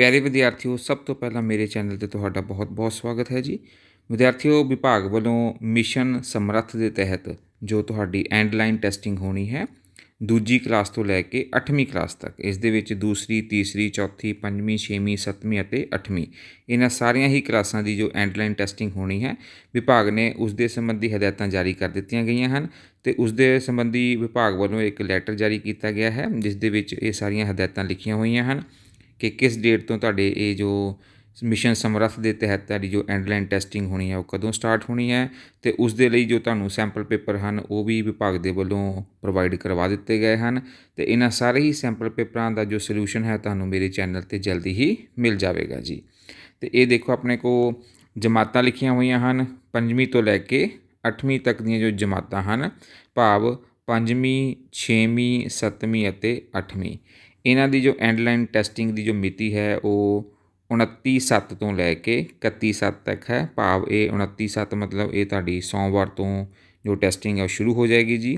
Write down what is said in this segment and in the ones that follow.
ਪਿਆਰੇ ਵਿਦਿਆਰਥੀਓ, ਸਭ ਤੋਂ ਪਹਿਲਾਂ ਮੇਰੇ ਚੈਨਲ ਤੇ ਤੁਹਾਡਾ ਬਹੁਤ-ਬਹੁਤ ਸਵਾਗਤ ਹੈ ਜੀ। ਵਿਦਿਆਰਥੀਓ, ਵਿਭਾਗ ਵੱਲੋਂ ਮਿਸ਼ਨ ਸਮਰੱਥ ਦੇ ਤਹਿਤ ਜੋ ਤੁਹਾਡੀ ਐਂਡ ਲਾਈਨ ਟੈਸਟਿੰਗ ਹੋਣੀ ਹੈ, ਦੂਜੀ ਕਲਾਸ ਤੋਂ ਲੈ ਕੇ 8ਵੀਂ ਕਲਾਸ ਤੱਕ, ਇਸ ਦੇ ਵਿੱਚ ਦੂਸਰੀ, ਤੀਸਰੀ, ਚੌਥੀ, ਪੰਜਵੀਂ, ਛੇਵੀਂ, ਸੱਤਵੀਂ ਅਤੇ 8ਵੀਂ ਇਹਨਾਂ ਸਾਰੀਆਂ ਹੀ ਕਲਾਸਾਂ ਦੀ ਜੋ ਐਂਡ ਲਾਈਨ ਟੈਸਟਿੰਗ ਹੋਣੀ ਹੈ, ਵਿਭਾਗ ਨੇ ਉਸ ਦੇ ਸੰਬੰਧੀ ਹਦਾਇਤਾਂ ਜਾਰੀ ਕਰ ਦਿੱਤੀਆਂ ਗਈਆਂ ਹਨ ਤੇ ਉਸ ਦੇ ਸੰਬੰਧੀ ਵਿਭਾਗ ਵੱਲੋਂ ਇੱਕ ਲੈਟਰ ਜਾਰੀ ਕੀਤਾ ਗਿਆ ਹੈ, ਜਿਸ ਦੇ ਵਿੱਚ ਇਹ ਸਾਰੀਆਂ ਹਦਾਇਤਾਂ ਲਿਖੀਆਂ ਹੋਈਆਂ ਹਨ। ਕਿ ਕਿਸ ਡੇਟ ਤੋਂ ਤੁਹਾਡੇ ਇਹ ਜੋ ਮਿਸ਼ਨ ਸਮਰੱਥ ਦੇ ਤਹਿਤ ਤੁਹਾਡੀ ਜੋ ਐਂਡਲਾਈਨ ਟੈਸਟਿੰਗ ਹੋਣੀ ਹੈ, ਉਹ ਕਦੋਂ ਸਟਾਰਟ ਹੋਣੀ ਹੈ ਤੇ ਉਸ ਦੇ ਲਈ ਜੋ ਤੁਹਾਨੂੰ ਸੈਂਪਲ ਪੇਪਰ ਹਨ, ਉਹ ਵੀ ਵਿਭਾਗ ਦੇ ਵੱਲੋਂ ਪ੍ਰੋਵਾਈਡ ਕਰਵਾ ਦਿੱਤੇ ਗਏ ਹਨ ਤੇ ਇਹਨਾਂ ਸਾਰੇ ਹੀ ਸੈਂਪਲ ਪੇਪਰਾਂ ਦਾ ਜੋ ਸੋਲੂਸ਼ਨ ਹੈ ਤੁਹਾਨੂੰ ਮੇਰੇ ਚੈਨਲ ਤੇ ਜਲਦੀ ਹੀ ਮਿਲ ਜਾਵੇਗਾ ਜੀ। ਤੇ ਇਹ ਦੇਖੋ ਆਪਣੇ ਕੋ ਜਮਾਤਾਂ ਲਿਖੀਆਂ ਹੋਈਆਂ ਹਨ, ਪੰਜਵੀਂ ਤੋਂ ਲੈ ਕੇ 8ਵੀਂ ਤੱਕ ਦੀਆਂ ਜੋ ਜਮਾਤਾਂ ਹਨ, ਭਾਵ ਪੰਜਵੀਂ, ਛੇਵੀਂ, ਸੱਤਵੀਂ ਅਤੇ 8ਵੀਂ ਇਹਨਾਂ ਦੀ ਜੋ ਐਂਡਲਾਈਨ ਟੈਸਟਿੰਗ ਦੀ ਜੋ ਮਿਤੀ ਹੈ ਉਹ 29 ਸੱਤ ਤੋਂ ਲੈ ਕੇ 31 ਸੱਤ ਤੱਕ ਹੈ। ਭਾਵ ਇਹ 29 ਸੱਤ ਮਤਲਬ ਇਹ ਤੁਹਾਡੀ ਸੋਮਵਾਰ ਤੋਂ ਜੋ ਟੈਸਟਿੰਗ ਹੈ ਉਹ ਸ਼ੁਰੂ ਹੋ ਜਾਏਗੀ ਜੀ।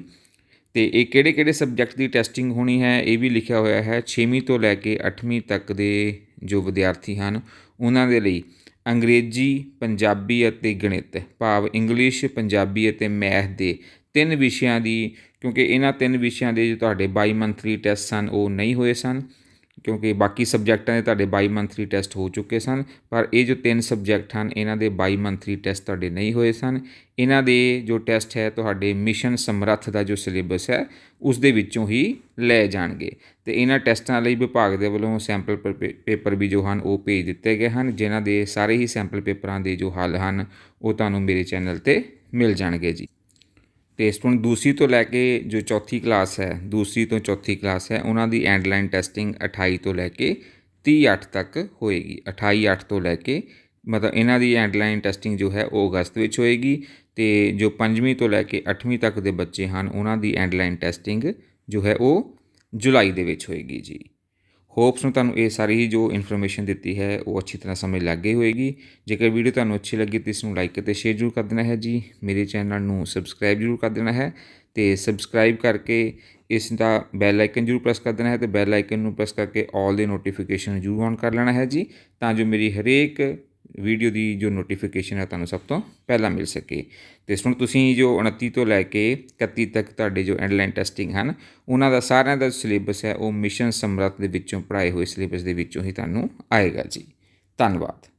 ਤੇ ਇਹ ਕਿਹੜੇ ਕਿਹੜੇ ਸਬਜੈਕਟ ਦੀ ਟੈਸਟਿੰਗ ਹੋਣੀ ਹੈ, ਇਹ ਵੀ ਲਿਖਿਆ ਹੋਇਆ ਹੈ। 6ਵੀਂ ਤੋਂ ਲੈ ਕੇ 8ਵੀਂ ਤੱਕ ਦੇ ਜੋ ਵਿਦਿਆਰਥੀ ਹਨ, ਉਹਨਾਂ ਦੇ ਲਈ ਅੰਗਰੇਜ਼ੀ, ਪੰਜਾਬੀ ਅਤੇ ਗਣਿਤ, ਭਾਵ ਇੰਗਲਿਸ਼ ਪੰਜਾਬੀ ਅਤੇ ਮੈਥ ਦੇ ਤਿੰਨ ਵਿਸ਼ਿਆਂ ਦੀ ਕਿਉਂਕਿ ਇਹਨਾਂ ਤਿੰਨ ਵਿਸ਼ਿਆਂ ਦੇ ਜੋ ਤੁਹਾਡੇ ਬਾਈ ਮੰਥਲੀ ਟੈਸਟ ਸਨ, ਉਹ ਨਹੀਂ ਹੋਏ ਸਨ। ਕਿਉਂਕਿ ਬਾਕੀ ਸਬਜੈਕਟਾਂ ਦੇ ਤੁਹਾਡੇ ਬਾਈ ਮੰਥਲੀ ਟੈਸਟ ਹੋ ਚੁੱਕੇ ਸਨ, ਪਰ ਇਹ ਜੋ ਤਿੰਨ ਸਬਜੈਕਟ ਹਨ, ਇਹਨਾਂ ਦੇ ਬਾਈ ਮੰਥਲੀ ਟੈਸਟ ਤੁਹਾਡੇ ਨਹੀਂ ਹੋਏ ਸਨ। ਇਹਨਾਂ ਦੇ ਜੋ ਟੈਸਟ ਹੈ, ਤੁਹਾਡੇ ਮਿਸ਼ਨ ਸਮਰੱਥ ਦਾ ਜੋ ਸਿਲੇਬਸ ਹੈ, ਉਸ ਦੇ ਵਿੱਚੋਂ ਹੀ ਲੈ ਜਾਣਗੇ। ਤੇ ਇਹਨਾਂ ਟੈਸਟਾਂ ਲਈ ਵਿਭਾਗ ਦੇ ਵੱਲੋਂ ਸੈਂਪਲ ਪੇਪਰ ਵੀ ਜੋ ਹਨ, ਉਹ ਭੇਜ ਦਿੱਤੇ ਗਏ ਹਨ, ਜਿਨ੍ਹਾਂ ਦੇ ਸਾਰੇ ਹੀ ਸੈਂਪਲ ਪੇਪਰਾਂ ਦੇ ਜੋ ਹੱਲ ਹਨ, ਉਹ ਤੁਹਾਨੂੰ ਮੇਰੇ ਚੈਨਲ ਤੇ ਮਿਲ ਜਾਣਗੇ ਜੀ। ਤੇ ਸਟੂਡੈਂਟ ਦੂਸਰੀ ਤੋਂ ਲੈ ਕੇ ਜੋ ਚੌਥੀ ਕਲਾਸ ਹੈ, ਦੂਸਰੀ ਤੋਂ ਚੌਥੀ ਕਲਾਸ ਹੈ, ਉਹਨਾਂ ਦੀ ਐਂਡ ਲਾਈਨ ਟੈਸਟਿੰਗ 28 ਤੋਂ ਲੈ ਕੇ 30 8 ਤੱਕ ਹੋਏਗੀ। 28 8 ਤੋਂ ਲੈ ਕੇ ਮਤਲਬ ਇਹਨਾਂ ਦੀ ਐਂਡ ਲਾਈਨ ਟੈਸਟਿੰਗ ਜੋ ਹੈ, ਉਹ ਅਗਸਤ ਵਿੱਚ ਹੋਏਗੀ ਤੇ ਜੋ ਪੰਜਵੀਂ ਤੋਂ ਲੈ ਕੇ 8ਵੀਂ ਤੱਕ ਦੇ ਬੱਚੇ ਹਨ, ਉਹਨਾਂ ਦੀ ਐਂਡ ਲਾਈਨ ਟੈਸਟਿੰਗ ਜੋ ਹੈ, ਉਹ ਜੁਲਾਈ ਦੇ ਵਿੱਚ ਹੋਏਗੀ ਜੀ। ਹੋਪਸ ਨੂੰ ਤੁਹਾਨੂੰ ਇਹ ਸਾਰੀ ਜੋ ਇਨਫੋਰਮੇਸ਼ਨ ਦਿੱਤੀ ਹੈ, ਉਹ ਅੱਛੀ ਤਰ੍ਹਾਂ ਸਮਝ ਲੱਗ ਗਈ ਹੋਏਗੀ। ਜੇਕਰ ਵੀਡੀਓ ਤੁਹਾਨੂੰ ਅੱਛੀ ਲੱਗੀ ਤਾਂ ਇਸ ਨੂੰ ਲਾਈਕ ਅਤੇ ਸ਼ੇਅਰ ਜ਼ਰੂਰ ਕਰ ਦੇਣਾ ਹੈ ਜੀ। ਮੇਰੇ ਚੈਨਲ ਨੂੰ ਸਬਸਕ੍ਰਾਈਬ ਜ਼ਰੂਰ ਕਰ ਦੇਣਾ ਹੈ ਤੇ ਸਬਸਕ੍ਰਾਈਬ ਕਰਕੇ ਇਸ ਦਾ ਬੈਲ ਆਈਕਨ ਜ਼ਰੂਰ ਪ੍ਰੈਸ ਕਰ ਦੇਣਾ ਹੈ ਤੇ ਬੈਲ ਆਈਕਨ ਨੂੰ ਪ੍ਰੈਸ ਕਰਕੇ ਆਲ ਦੇ ਨੋਟੀਫਿਕੇਸ਼ਨ ਜ਼ਰੂਰ ਔਨ ਕਰ ਲੈਣਾ ਹੈ ਜੀ। ਤਾਂ ਜੋ ਮੇਰੀ ਹਰੇਕ ਵੀਡੀਓ ਦੀ ਜੋ ਨੋਟੀਫਿਕੇਸ਼ਨ ਹੈ ਤੁਹਾਨੂੰ ਸਭ ਤੋਂ ਪਹਿਲਾਂ ਮਿਲ ਸਕੇ। ਤੇ ਹੁਣ ਤੁਸੀਂ ਜੋ 29 ਤੋਂ ਲੈ ਕੇ 31 ਤੱਕ ਤੁਹਾਡੇ ਜੋ ਐਂਡਲਾਈਨ ਟੈਸਟਿੰਗ ਹਨ, ਉਹਨਾਂ ਦਾ ਸਾਰਿਆਂ ਦਾ ਸਿਲੇਬਸ ਹੈ, ਉਹ ਮਿਸ਼ਨ ਸਮਰੱਥ ਦੇ ਵਿੱਚੋਂ ਪੜ੍ਹਾਏ ਹੋਏ ਸਿਲੇਬਸ ਦੇ ਵਿੱਚੋਂ ਹੀ ਤੁਹਾਨੂੰ ਆਏਗਾ ਜੀ। ਧੰਨਵਾਦ।